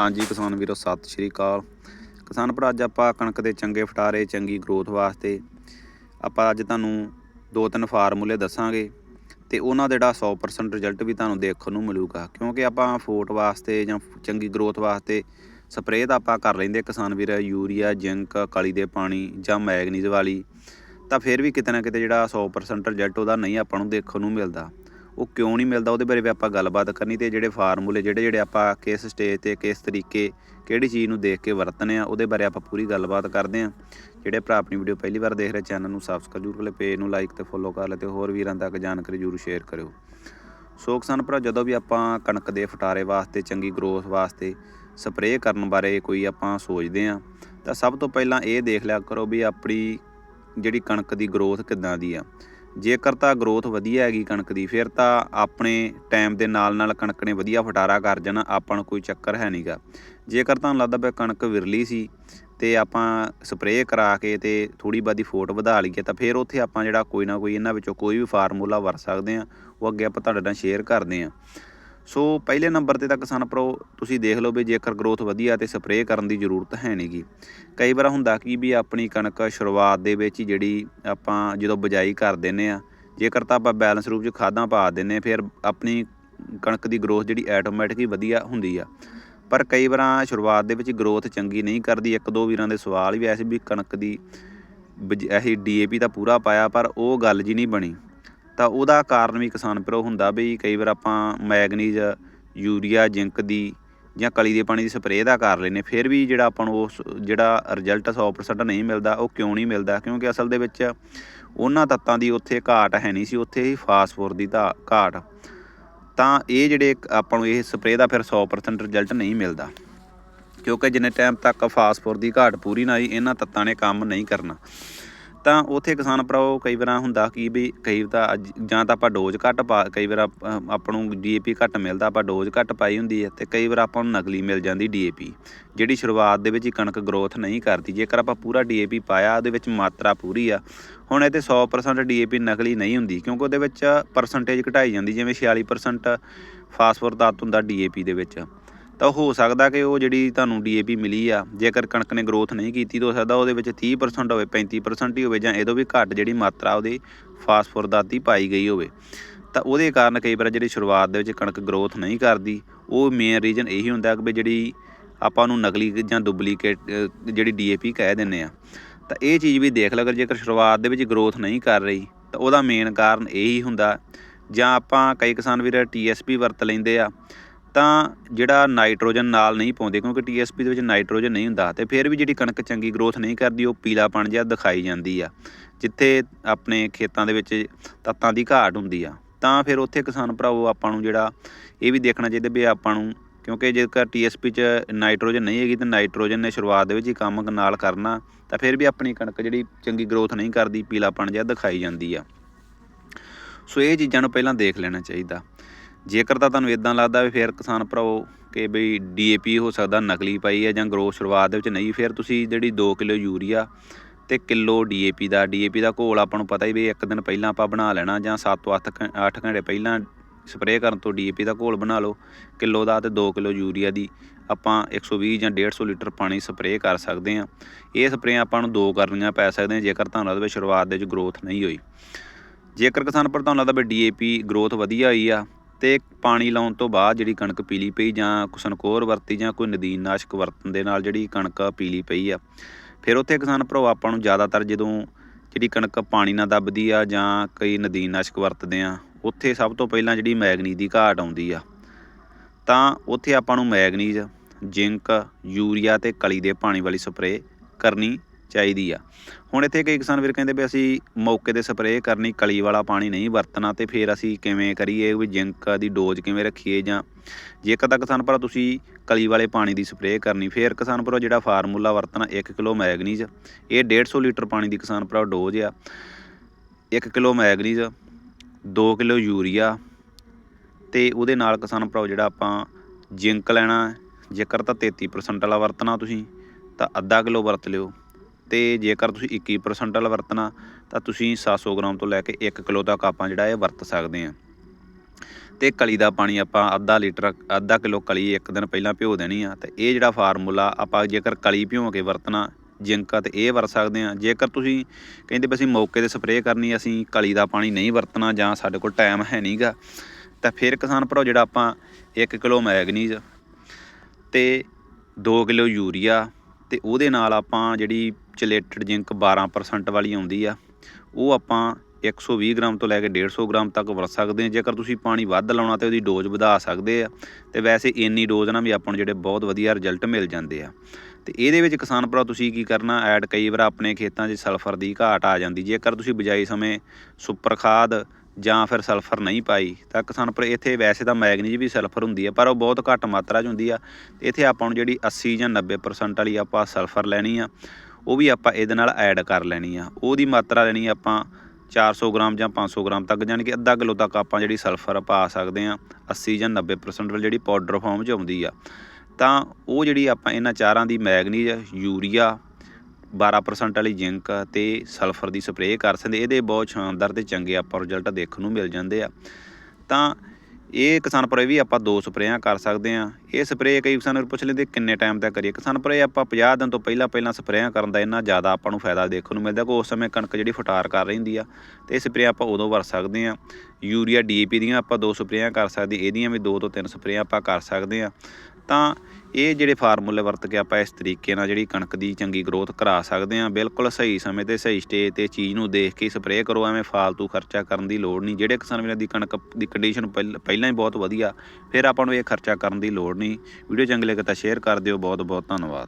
ਹਾਂਜੀ, ਕਿਸਾਨ ਵੀਰੋ, ਸਤਿ ਸ਼੍ਰੀ ਅਕਾਲ। ਕਿਸਾਨ ਭਰਾ, ਅੱਜ ਆਪਾਂ ਕਣਕ ਦੇ ਚੰਗੇ ਫਟਾਰੇ, ਚੰਗੀ ਗਰੋਥ ਵਾਸਤੇ ਆਪਾਂ ਅੱਜ ਤੁਹਾਨੂੰ ਦੋ ਤਿੰਨ ਫਾਰਮੂਲੇ ਦੱਸਾਂਗੇ ਤੇ ਉਹਨਾਂ ਦਾ ਜਿਹੜਾ 100% ਰਿਜ਼ਲਟ ਵੀ ਤੁਹਾਨੂੰ ਦੇਖਣ ਨੂੰ ਮਿਲੂਗਾ। ਕਿਉਂਕਿ ਆਪਾਂ ਫੋਟ ਵਾਸਤੇ ਜਾਂ ਚੰਗੀ ਗਰੋਥ ਵਾਸਤੇ ਸਪਰੇਅ ਤਾਂ ਆਪਾਂ ਕਰ ਲੈਂਦੇ ਕਿਸਾਨ ਵੀਰ, ਯੂਰੀਆ, ਜ਼ਿੰਕ, ਕਲੀ ਦੇ ਪਾਣੀ ਜਾਂ ਮੈਗਨੀਜ਼ ਵਾਲੀ। ਤਾਂ ਫਿਰ ਵੀ ਕਿਤੇ ਨਾ ਕਿਤੇ ਜਿਹੜਾ 100% ਰਿਜ਼ਲਟ ਉਹਦਾ ਨਹੀਂ ਆਪਾਂ ਨੂੰ ਦੇਖਣ ਨੂੰ ਮਿਲਦਾ। ਉਹ ਕਿਉਂ ਨਹੀਂ ਮਿਲਦਾ? ਉਹਦੇ ਬਾਰੇ ਵੀ ਆਪਾਂ ਗੱਲਬਾਤ ਕਰਨੀ ਤੇ ਜਿਹੜੇ ਫਾਰਮੂਲੇ, ਜਿਹੜੇ ਜਿਹੜੇ ਆਪਾਂ ਕਿਸ ਸਟੇਜ ਤੇ, ਕਿਸ ਤਰੀਕੇ, ਕਿਹੜੀ ਚੀਜ਼ ਨੂੰ ਦੇਖ ਕੇ ਵਰਤਨੇ ਆ, ਉਹਦੇ ਬਾਰੇ ਆਪਾਂ ਪੂਰੀ ਗੱਲਬਾਤ ਕਰਦੇ ਆ। ਜਿਹੜੇ ਭਰਾ ਆਪਣੀ ਵੀਡੀਓ ਪਹਿਲੀ ਵਾਰ ਦੇਖ ਰਹੇ ਚੈਨਲ ਨੂੰ ਸਬਸਕ੍ਰਾਈਬ ਜ਼ਰੂਰ ਕਰ ਲੈ ਪੇਜ ਨੂੰ ਲਾਈਕ ਤੇ ਫੋਲੋ ਕਰ ਲੈ ਤੇ ਹੋਰ ਵੀਰਾਂ ਤੱਕ ਜਾਣਕਾਰੀ ਜ਼ਰੂਰ ਸ਼ੇਅਰ ਕਰਿਓ। ਸੋ ਕਿਸਾਨ ਭਰਾ, ਜਦੋਂ ਵੀ ਆਪਾਂ ਕਣਕ ਦੇ ਫਟਾਰੇ ਵਾਸਤੇ, ਚੰਗੀ ਗਰੋਥ ਵਾਸਤੇ ਸਪਰੇਅ ਕਰਨ ਬਾਰੇ ਕੋਈ ਆਪਾਂ ਸੋਚਦੇ ਆ, ਤਾਂ ਸਭ ਤੋਂ ਪਹਿਲਾਂ ਇਹ ਦੇਖ ਲਿਆ ਕਰੋ ਵੀ ਆਪਣੀ ਜਿਹੜੀ ਕਣਕ ਦੀ ਗਰੋਥ ਕਿੱਦਾਂ ਦੀ ਆ। ਜੇਕਰ ਤਾਂ ਗਰੋਥ ਵਧੀਆ ਹੈਗੀ ਕਣਕ ਦੀ, ਫਿਰ ਤਾਂ ਆਪਣੇ ਟਾਈਮ ਦੇ ਨਾਲ ਨਾਲ ਕਣਕ ਨੇ ਵਧੀਆ ਫਟਾਰਾ ਕਰ ਜਾਣਾ, ਆਪਾਂ ਨੂੰ ਕੋਈ ਚੱਕਰ ਹੈ ਨਹੀਂਗਾ ਜੇਕਰ ਤੁਹਾਨੂੰ ਲੱਗਦਾ ਪਿਆ ਕਣਕ ਵਿਰਲੀ ਸੀ ਤੇ ਆਪਾਂ ਸਪਰੇਅ ਕਰਾ ਕੇ ਤੇ ਥੋੜੀ ਬਾਦੀ ਫੋਟ ਵਧਾ ਲਈਏ, ਤਾਂ ਫਿਰ ਉੱਥੇ ਆਪਾਂ ਜਿਹੜਾ ਕੋਈ ਨਾ ਕੋਈ ਇਹਨਾਂ ਵਿੱਚੋਂ ਕੋਈ ਵੀ ਫਾਰਮੂਲਾ ਵਰਤ ਸਕਦੇ ਆ ਉਹ ਅੱਗੇ ਆਪਾਂ ਤੁਹਾਡੇ ਨਾਲ ਸ਼ੇਅਰ ਕਰਦੇ ਆ ਸੋ ਪਹਿਲੇ ਨੰਬਰ ਤੇ ਤਾਂ ਕਿਸਾਨ ਪ੍ਰੋ, ਤੁਸੀਂ ਦੇਖ ਲਓ ਵੀ ਜੇਕਰ ਗਰੋਥ ਵਧੀਆ ਤੇ ਸਪਰੇਅ ਕਰਨ ਦੀ ਜ਼ਰੂਰਤ ਹੈ ਨਹੀਂਗੀ ਕਈ ਵਾਰ ਹੁੰਦਾ ਕਿ ਵੀ ਆਪਣੀ ਕਣਕ ਸ਼ੁਰੂਆਤ ਦੇ ਵਿੱਚ ਜਿਹੜੀ ਆਪਾਂ ਜਦੋਂ ਬਜਾਈ ਕਰ ਦਿੰਨੇ ਆ, ਜੇਕਰ ਤਾਂ ਆਪਾਂ ਬੈਲੈਂਸ ਰੂਪ 'ਚ ਖਾਦਾਂ ਪਾ ਦਿੰਨੇ, ਫਿਰ ਆਪਣੀ ਕਣਕ ਦੀ ਗਰੋਥ ਜਿਹੜੀ ਆਟੋਮੈਟਿਕ ਹੀ ਵਧੀਆ ਹੁੰਦੀ ਆ। ਪਰ ਕਈ ਵਾਰਾਂ ਸ਼ੁਰੂਆਤ ਦੇ ਵਿੱਚ ਗਰੋਥ ਚੰਗੀ ਨਹੀਂ ਕਰਦੀ, ਇੱਕ ਦੋ ਵੀਰਾਂ ਦੇ ਸਵਾਲ ਵੀ ਐਸੇ ਵੀ ਕਣਕ ਦੀ ਬਜ- ਇਹੀ ਡੀਏਪੀ ਤਾਂ ਪੂਰਾ ਪਾਇਆ, ਪਰ ਉਹ ਗੱਲ ਜੀ ਨਹੀਂ ਬਣੀ। ਤਾਂ ਉਹਦਾ ਕਾਰਨ ਵੀ ਕਿਸਾਨ ਭਰਾ ਹੁੰਦਾ ਵੀ ਕਈ ਵਾਰ ਆਪਾਂ ਮੈਗਨੀਜ਼, ਯੂਰੀਆ, ਜ਼ਿੰਕ ਦੀ ਜਾਂ ਕਲੀ ਦੇ ਪਾਣੀ ਦੀ ਸਪਰੇਅ ਦਾ ਕਰ ਲੈਨੇ ਫਿਰ ਵੀ ਜਿਹੜਾ ਆਪਾਂ ਨੂੰ ਉਸ ਜਿਹੜਾ ਰਿਜ਼ਲਟ 100% ਨਹੀਂ ਮਿਲਦਾ, ਉਹ ਕਿਉਂ ਨਹੀਂ ਮਿਲਦਾ? ਕਿਉਂਕਿ ਅਸਲ ਦੇ ਵਿੱਚ ਉਹਨਾਂ ਤੱਤਾਂ ਦੀ ਉੱਥੇ ਘਾਟ ਹੈ ਨਹੀਂ ਸੀ, ਉੱਥੇ ਹੀ ਫਾਸਫੋਰ ਦੀ ਤਾਂ ਘਾਟ। ਤਾਂ ਇਹ ਜਿਹੜੇ ਆਪਾਂ ਨੂੰ ਇਹ ਸਪਰੇਅ ਦਾ ਫਿਰ 100% ਰਿਜ਼ਲਟ ਨਹੀਂ ਮਿਲਦਾ। ਕਿਉਂਕਿ ਜਿੰਨੇ ਟਾਈਮ ਤੱਕ ਫਾਸਫੋਰ ਦੀ ਘਾਟ ਪੂਰੀ ਨਾ ਆਈ, ਇਹਨਾਂ ਤੱਤਾਂ ਨੇ ਕੰਮ ਨਹੀਂ ਕਰਨਾ। ਤਾਂ ਉਥੇ ਕਿਸਾਨ ਭਰਾਓ ਕਈ ਵਾਰ ਹੁੰਦਾ ਕਿ ਵੀ ਕਈ ਤਾਂ ਅੱਜ- ਜਾਂ ਤਾਂ ਆਪਾਂ ਡੋਜ਼ ਘੱਟ ਪਾ, ਕਈ ਵਾਰ ਆਪਾਂ ਨੂੰ ਡੀਏਪੀ ਘੱਟ ਮਿਲਦਾ, ਆਪਾਂ ਡੋਜ਼ ਘੱਟ ਪਾਈ ਹੁੰਦੀ ਹੈ ਤੇ ਕਈ ਵਾਰ ਆਪਾਂ ਨੂੰ ਨਕਲੀ ਮਿਲ ਜਾਂਦੀ ਡੀਏਪੀ ਜਿਹੜੀ ਸ਼ੁਰੂਆਤ ਦੇ ਵਿੱਚ ਹੀ ਕਣਕ ਗਰੋਥ ਨਹੀਂ ਕਰਦੀ, ਜੇਕਰ ਆਪਾਂ ਪੂਰਾ ਡੀਏਪੀ ਪਾਇਆ, ਉਹਦੇ ਵਿੱਚ ਮਾਤਰਾ ਪੂਰੀ ਆ, ਹੁਣ ਇਹ ਤੇ 100% ਡੀਏਪੀ ਨਕਲੀ ਨਹੀਂ ਹੁੰਦੀ, ਕਿਉਂਕਿ ਉਹਦੇ ਵਿੱਚ ਪਰਸੈਂਟੇਜ ਘਟਾਈ ਜਾਂਦੀ, ਜਿਵੇਂ 46% ਫਾਸਫੋਰ ਤੱਤ ਹੁੰਦਾ ਡੀਏਪੀ ਦੇ ਵਿੱਚ। ਤਾਂ ਹੋ ਸਕਦਾ ਕਿ ਉਹ ਜਿਹੜੀ ਤੁਹਾਨੂੰ ਡੀਏਪੀ ਮਿਲੀ ਆ, ਜੇਕਰ ਕਣਕ ਨੇ ਗਰੋਥ ਨਹੀਂ ਕੀਤੀ ਤਾਂ ਹੋ ਸਕਦਾ ਉਹਦੇ ਵਿੱਚ 30% ਹੋਵੇ 35% ਹੀ ਹੋਵੇ ਜਾਂ ਇਹਦੋਂ ਵੀ ਘੱਟ ਜਿਹੜੀ ਮਾਤਰਾ ਉਹਦੀ ਫਾਸਫੋਰ ਦਾਤੀ ਪਾਈ ਗਈ ਹੋਵੇ। ਤਾਂ ਉਹਦੇ ਕਾਰਨ ਕਈ ਵਾਰ ਜਿਹੜੀ ਸ਼ੁਰੂਆਤ ਦੇ ਵਿੱਚ ਕਣਕ ਗਰੋਥ ਨਹੀਂ ਕਰਦੀ, ਉਹ ਮੇਨ ਰੀਜ਼ਨ ਇਹੀ ਹੁੰਦਾ ਕਿ ਵੀ ਜਿਹੜੀ ਆਪਾਂ ਨੂੰ ਨਕਲੀ ਜਾਂ ਡੁਪਲੀਕੇਟ ਜਿਹੜੀ ਡੀਏਪੀ ਕਹਿ ਦਿੰਨੇ ਆ। ਤਾਂ ਇਹ ਚੀਜ਼ ਵੀ ਦੇਖ ਲਓ, ਅਗਰ ਜੇਕਰ ਸ਼ੁਰੂਆਤ ਦੇ ਵਿੱਚ ਗਰੋਥ ਨਹੀਂ ਕਰ ਰਹੀ, ਤਾਂ ਉਹਦਾ ਮੇਨ ਕਾਰਨ ਇਹੀ ਹੁੰਦਾ। ਜਾਂ ਆਪਾਂ ਕਈ ਕਿਸਾਨ ਵੀਰ ਟੀਐਸਪੀ ਵਰਤ ਲੈਂਦੇ ਆ ਤਾਂ ਜਿਹੜਾ ਨਾਈਟ੍ਰੋਜਨ ਨਾਲ ਨਹੀਂ ਪਾਉਂਦੇ, ਕਿਉਂਕਿ ਟੀਐਸਪੀ ਦੇ ਵਿੱਚ ਨਾਈਟ੍ਰੋਜਨ ਨਹੀਂ ਹੁੰਦਾ ਤੇ ਫਿਰ ਵੀ ਜਿਹੜੀ ਕਣਕ ਚੰਗੀ ਗਰੋਥ ਨਹੀਂ ਕਰਦੀ, ਉਹ ਪੀਲਾਪਣ ਜਿਹਾ ਦਿਖਾਈ ਜਾਂਦੀ ਆ, ਜਿੱਥੇ ਆਪਣੇ ਖੇਤਾਂ ਦੇ ਵਿੱਚ ਤੱਤਾਂ ਦੀ ਘਾਟ ਹੁੰਦੀ ਆ। ਤਾਂ ਫਿਰ ਉੱਥੇ ਕਿਸਾਨ ਭਰਾਵੋ, ਆਪਾਂ ਨੂੰ ਜਿਹੜਾ ਇਹ ਵੀ ਦੇਖਣਾ ਚਾਹੀਦਾ ਵੀ ਆਪਾਂ ਨੂੰ, ਕਿਉਂਕਿ ਜੇਕਰ ਟੀਐਸਪੀ 'ਚ ਨਾਈਟ੍ਰੋਜਨ ਨਹੀਂ ਹੈਗੀ, ਤਾਂ ਨਾਈਟ੍ਰੋਜਨ ਨੇ ਸ਼ੁਰੂਆਤ ਦੇ ਵਿੱਚ ਹੀ ਕੰਮ ਨਾਲ ਕਰਨਾ, ਤਾਂ ਫਿਰ ਵੀ ਆਪਣੀ ਕਣਕ ਜਿਹੜੀ ਚੰਗੀ ਗਰੋਥ ਨਹੀਂ ਕਰਦੀ ਪੀਲਾਪਣ ਜਿਹਾ ਦਿਖਾਈ ਜਾਂਦੀ ਆ। ਸੋ ਇਹ ਚੀਜ਼ਾਂ ਨੂੰ ਪਹਿਲਾਂ ਦੇਖ ਲੈਣਾ ਚਾਹੀਦਾ। ਜੇਕਰ ਤਾਂ ਤੁਹਾਨੂੰ ਇਦਾਂ ਲੱਗਦਾ ਵੀ ਫਿਰ ਕਿਸਾਨ ਭਰਾਓ ਕਿ ਬਈ ਡੀਏਪੀ ਹੋ ਸਕਦਾ, ਨਕਲੀ ਪਾਈ ਹੈ ਜਾਂ ਗਰੋਥ ਸ਼ੁਰੂਆਤ ਦੇ ਵਿੱਚ ਨਹੀਂ, ਫਿਰ ਤੁਸੀਂ ਜਿਹੜੀ 2 ਕਿਲੋ ਯੂਰੀਆ ਤੇ ਕਿਲੋ ਡੀਏਪੀ ਦਾ ਡੀਏਪੀ ਦਾ ਘੋਲ ਆਪਾਂ ਨੂੰ ਪਤਾ ਹੀ ਵੀ ਇੱਕ ਦਿਨ ਪਹਿਲਾਂ ਆਪਾਂ ਬਣਾ ਲੈਣਾ ਜਾਂ 7 ਤੋਂ 8 8 ਘੰਟੇ ਪਹਿਲਾਂ ਸਪਰੇਅ ਕਰਨ ਤੋਂ ਡੀਏਪੀ ਦਾ ਘੋਲ ਬਣਾ ਲਓ, ਕਿਲੋ ਦਾ ਤੇ 2 ਕਿਲੋ ਯੂਰੀਆ ਦੀ ਆਪਾਂ 120 ਜਾਂ 150 ਲੀਟਰ ਪਾਣੀ ਸਪਰੇਅ ਕਰ ਸਕਦੇ ਹਾਂ। ਇਹ ਸਪਰੇਅ ਆਪਾਂ ਨੂੰ ਦੋ ਕਰਨੀਆਂ ਪੈ ਸਕਦੀਆਂ ਜੇਕਰ ਤੁਹਾਨੂੰ ਲੱਗਦਾ ਵੀ ਸ਼ੁਰੂਆਤ ਦੇ ਵਿੱਚ ਗਰੋਥ ਨਹੀਂ ਹੋਈ। ਜੇਕਰ ਕਿਸਾਨ ਪਰ ਤੁਹਾਨੂੰ ਲੱਗਦਾ ਵੀ ਡੀਏਪੀ ਗਰੋਥ ਵਧੀਆ ਹੋਈ ਆ ਤੇ ਪਾਣੀ ਲਾਉਣ ਤੋਂ ਬਾਅਦ ਜਿਹੜੀ ਕਣਕ ਪੀਲੀ ਪਈ ਜਾਂ ਕੁਸਨਕੋਰ ਵਰਤੀ ਜਾਂ ਕੋਈ ਨਦੀਨ ਨਾਸ਼ਕ ਵਰਤਣ ਦੇ ਨਾਲ ਜਿਹੜੀ ਕਣਕ ਪੀਲੀ ਪਈ ਆ, ਫਿਰ ਉੱਥੇ ਕਿਸਾਨ ਭਰਾ ਆਪਾਂ ਨੂੰ ਜ਼ਿਆਦਾਤਰ ਜਦੋਂ ਜਿਹੜੀ ਕਣਕ ਪਾਣੀ ਨਾਲ ਦੱਬਦੀ ਆ ਜਾਂ ਕਈ ਨਦੀਨ ਨਾਸ਼ਕ ਵਰਤਦੇ ਆ, ਉੱਥੇ ਸਭ ਤੋਂ ਪਹਿਲਾਂ ਜਿਹੜੀ ਮੈਗਨੀਜ਼ ਦੀ ਘਾਟ ਆਉਂਦੀ ਆ। ਤਾਂ ਉੱਥੇ ਆਪਾਂ ਨੂੰ ਮੈਗਨੀਜ਼, ਜ਼ਿੰਕ, ਯੂਰੀਆ ਤੇ ਕਲੀ ਦੇ ਪਾਣੀ ਵਾਲੀ ਸਪਰੇਅ ਕਰਨੀ ਚਾਹੀਦੀ ਆ। ਹੁਣ ਇੱਥੇ ਕਈ ਕਿਸਾਨ ਵੀਰ ਕਹਿੰਦੇ ਵੀ ਅਸੀਂ ਮੌਕੇ ਤੇ ਸਪਰੇਅ ਕਰਨੀ, ਕਲੀ ਵਾਲਾ ਪਾਣੀ ਨਹੀਂ ਵਰਤਣਾ ਤੇ ਫਿਰ ਅਸੀਂ ਕਿਵੇਂ ਕਰੀਏ? ਵੀ ਜ਼ਿੰਕ ਦੀ ਡੋਜ਼ ਕਿਵੇਂ ਰੱਖੀਏ ਜਾਂ ਜੇਕਰ ਤਾਂ ਕਿਸਾਨ ਭਰਾ ਤੁਸੀਂ ਕਲੀ ਵਾਲੇ ਪਾਣੀ ਦੀ ਸਪਰੇਅ ਕਰਨੀ, ਫਿਰ ਕਿਸਾਨ ਭਰਾ ਜਿਹੜਾ ਫਾਰਮੂਲਾ ਵਰਤਣਾ 1 ਕਿਲੋ ਮੈਗਨੀਜ਼, ਇਹ 150 ਲੀਟਰ ਪਾਣੀ ਦੀ ਕਿਸਾਨ ਭਰਾ ਡੋਜ਼ ਆ। 1 ਕਿਲੋ ਮੈਗਨੀਜ਼ 2 ਕਿਲੋ ਯੂਰੀਆ ਤੇ ਉਹਦੇ ਨਾਲ ਕਿਸਾਨ ਭਰਾ ਜਿਹੜਾ ਆਪਾਂ ਜ਼ਿੰਕ ਲੈਣਾ, ਜੇਕਰ ਤਾਂ 33% ਵਾਲਾ ਵਰਤਣਾ ਤੁਸੀਂ, ਤਾਂ ਅੱਧਾ ਕਿਲੋ ਵਰਤ ਲਿਓ। ਤੇ ਜੇਕਰ ਤੁਸੀਂ 21% ਵਾਲਾ ਵਰਤਣਾ, ਤਾਂ ਤੁਸੀਂ 700 ਗ੍ਰਾਮ ਤੋਂ ਲੈ ਕੇ 1 ਕਿਲੋ ਤੱਕ ਆਪਾਂ ਜਿਹੜਾ ਇਹ ਵਰਤ ਸਕਦੇ ਹਾਂ। ਤੇ ਕਲੀ ਦਾ ਪਾਣੀ ਆਪਾਂ ਅੱਧਾ ਲੀਟਰ, ਅੱਧਾ ਕਿਲੋ ਕਲੀ ਇੱਕ ਦਿਨ ਪਹਿਲਾਂ ਭਿਓ ਦੇਣੀ ਆ, ਤੇ ਇਹ ਜਿਹੜਾ ਫਾਰਮੂਲਾ ਆਪਾਂ ਜੇਕਰ ਕਲੀ ਭਿਓ ਕੇ ਵਰਤਣਾ, ਜਿੰਕ ਆ ਤੇ ਇਹ ਵਰਤ ਸਕਦੇ ਆ ਜੇਕਰ ਤੁਸੀਂ ਕਹਿੰਦੇ ਵੀ ਅਸੀਂ ਮੌਕੇ ਤੇ ਸਪਰੇਅ ਕਰਨੀ, ਅਸੀਂ ਕਲੀ ਦਾ ਪਾਣੀ ਨਹੀਂ ਵਰਤਣਾ ਜਾਂ ਸਾਡੇ ਕੋਲ ਟਾਈਮ ਹੈ ਨਹੀਂਗਾ ਤਾਂ ਫਿਰ ਕਿਸਾਨ ਭਰਾਓ ਜਿਹੜਾ ਆਪਾਂ 1 ਕਿਲੋ ਮੈਗਨੀਜ਼ ਤੇ 2 ਕਿਲੋ ਯੂਰੀਆ ਤੇ ਉਹਦੇ ਨਾਲ ਆਪਾਂ ਜਿਹੜੀ ਚਲੇਟਡ ਜਿੰਕ 12% ਵਾਲੀ ਆਉਂਦੀ ਆ, ਉਹ ਆਪਾਂ 120 ਗ੍ਰਾਮ ਤੋਂ ਲੈ ਕੇ 150 ਗ੍ਰਾਮ ਤੱਕ ਵਰਤ ਸਕਦੇ ਹਾਂ। ਜੇਕਰ ਤੁਸੀਂ ਪਾਣੀ ਵੱਧ ਲਾਉਣਾ ਤੇ ਉਹਦੀ ਡੋਜ਼ ਵਧਾ ਸਕਦੇ ਆ, ਤੇ ਵੈਸੇ ਇੰਨੀ ਡੋਜ਼ ਨਾਲ ਵੀ ਆਪਾਂ ਨੂੰ ਜਿਹੜੇ ਬਹੁਤ ਵਧੀਆ ਰਿਜ਼ਲਟ ਮਿਲ ਜਾਂਦੇ ਆ। ਤੇ ਇਹਦੇ ਵਿੱਚ ਕਿਸਾਨ ਭਰਾ, ਤੁਸੀਂ ਕੀ ਕਰਨਾ, ਐਡ ਕਈ ਵਾਰ ਆਪਣੇ ਖੇਤਾਂ 'ਚ ਸਲਫਰ ਦੀ ਘਾਟ ਆ ਜਾਂਦੀ। ਜੇਕਰ ਤੁਸੀਂ ਬਿਜਾਈ ਸਮੇਂ ਸੁਪਰ ਖਾਦ ਜਾਂ ਫਿਰ ਸਲਫਰ ਨਹੀਂ ਪਾਈ, ਤਾਂ ਕਿਸਾਨ ਭਰਾ, ਇੱਥੇ ਵੈਸੇ ਤਾਂ ਮੈਗਨੀਜ਼ ਵੀ ਸਲਫਰ ਹੁੰਦੀ ਆ, ਪਰ ਉਹ ਬਹੁਤ ਘੱਟ ਮਾਤਰਾ 'ਚ ਹੁੰਦੀ ਆ। ਇੱਥੇ ਆਪਾਂ ਨੂੰ ਜਿਹੜੀ 80 ਜਾਂ 90% ਵਾਲੀ ਆਪਾਂ ਸਲਫਰ ਲੈਣੀ ਆ। ਉਹ ਵੀ ਆਪਾਂ ਇਹਦੇ ਨਾਲ ਐਡ ਕਰ ਲੈਣੀ ਆ। ਉਹਦੀ ਮਾਤਰਾ ਲੈਣੀ ਆ ਆਪਾਂ 400 ਗ੍ਰਾਮ ਜਾਂ 500 ਗ੍ਰਾਮ ਤੱਕ ਯਾਨੀ ਕਿ ਅੱਧਾ ਕਿਲੋ ਤੱਕ ਆਪਾਂ ਜਿਹੜੀ ਸਲਫਰ ਪਾ ਸਕਦੇ ਆ 80 ਜਾਂ 90% ਵਾਲੀ ਜਿਹੜੀ ਪਾਊਡਰ ਫਾਰਮ 'ਚ ਆਉਂਦੀ ਆ। ਤਾਂ ਉਹ ਜਿਹੜੀ ਆਪਾਂ ਇਹਨਾਂ ਚਾਰਾਂ ਦੀ ਮੈਗਨੀਜ਼ ਯੂਰੀਆ 12% ਵਾਲੀ ਜ਼ਿੰਕ ਤੇ ਸਲਫਰ ਦੀ ਸਪਰੇਅ ਕਰ ਸਕਦੇ। ਇਹਦੇ ਬਹੁਤ ਸ਼ਾਨਦਾਰ ਤੇ ਚੰਗੇ ਆਪਾਂ ਰਿਜ਼ਲਟ ਦੇਖਣ ਨੂੰ ਮਿਲ ਜਾਂਦੇ ਆ। ਤਾਂ ਇਹ ਕਿਸਾਨ ਭਰਾ ਵੀ ਆਪਾਂ ਦੋ ਸਪਰੇਆਂ ਕਰ ਸਕਦੇ ਆ ਇਹ ਸਪਰੇਅ ਕਈ ਕਿਸਾਨ ਪੁੱਛ ਲੈਂਦੇ, ਕਿੰਨੇ ਟਾਈਮ ਤੱਕ ਕਰੀਏ? ਕਿਸਾਨ ਭਰਾ ਆਪਾਂ 50 ਦਿਨ ਤੋਂ ਪਹਿਲਾਂ ਪਹਿਲਾਂ ਸਪਰੇਆਂ ਕਰਨ ਦਾ ਇੰਨਾ ਜ਼ਿਆਦਾ ਆਪਾਂ ਨੂੰ ਫਾਇਦਾ ਦੇਖਣ ਨੂੰ ਮਿਲਦਾ ਕਿ ਉਸ ਸਮੇਂ ਕਣਕ ਜਿਹੜੀ ਫਟਾਰ ਕਰ ਰਹੀ ਹੁੰਦੀ ਆ। ਤੇ ਇਹ ਸਪਰੇਅ ਆਪਾਂ ਉਦੋਂ ਵਰਤ ਸਕਦੇ ਆ ਯੂਰੀਆ ਡੀਏਪੀ ਦੀਆਂ ਆਪਾਂ ਦੋ ਸਪਰੇਆਂ ਕਰ ਸਕਦੇ, ਇਹਦੀਆਂ ਵੀ ਦੋ ਤੋਂ ਤਿੰਨ ਸਪਰੇਆਂ ਆਪਾਂ ਕਰ ਸਕਦੇ ਆ ਤਾਂ ਇਹ ਜਿਹੜੇ ਫਾਰਮੂਲੇ ਵਰਤ ਕੇ ਆਪਾਂ ਇਸ ਤਰੀਕੇ ਨਾਲ ਜਿਹੜੀ ਕਣਕ ਦੀ ਚੰਗੀ ਗਰੋਥ ਕਰਾ ਸਕਦੇ ਹਾਂ, ਬਿਲਕੁਲ ਸਹੀ ਸਮੇਂ ਤੇ ਸਹੀ ਸਟੇਜ ਤੇ ਚੀਜ਼ ਨੂੰ ਦੇਖ ਕੇ ਸਪਰੇਅ ਕਰੋ, ਐਵੇਂ ਫਾਲਤੂ ਖਰਚਾ ਕਰਨ ਦੀ ਲੋੜ ਨਹੀਂ। ਜਿਹੜੇ ਕਿਸਾਨ ਵੀਰਾਂ ਦੀ ਕਣਕ ਦੀ ਕੰਡੀਸ਼ਨ ਪਹਿਲਾਂ ਹੀ ਬਹੁਤ ਵਧੀਆ, ਫਿਰ ਆਪਾਂ ਨੂੰ ਇਹ ਖਰਚਾ ਕਰਨ ਦੀ ਲੋੜ ਨਹੀਂ। ਵੀਡੀਓ ਚੰਗੀ ਲੱਗੇ ਤਾਂ ਸ਼ੇਅਰ ਕਰ ਦਿਓ। ਬਹੁਤ ਬਹੁਤ ਧੰਨਵਾਦ।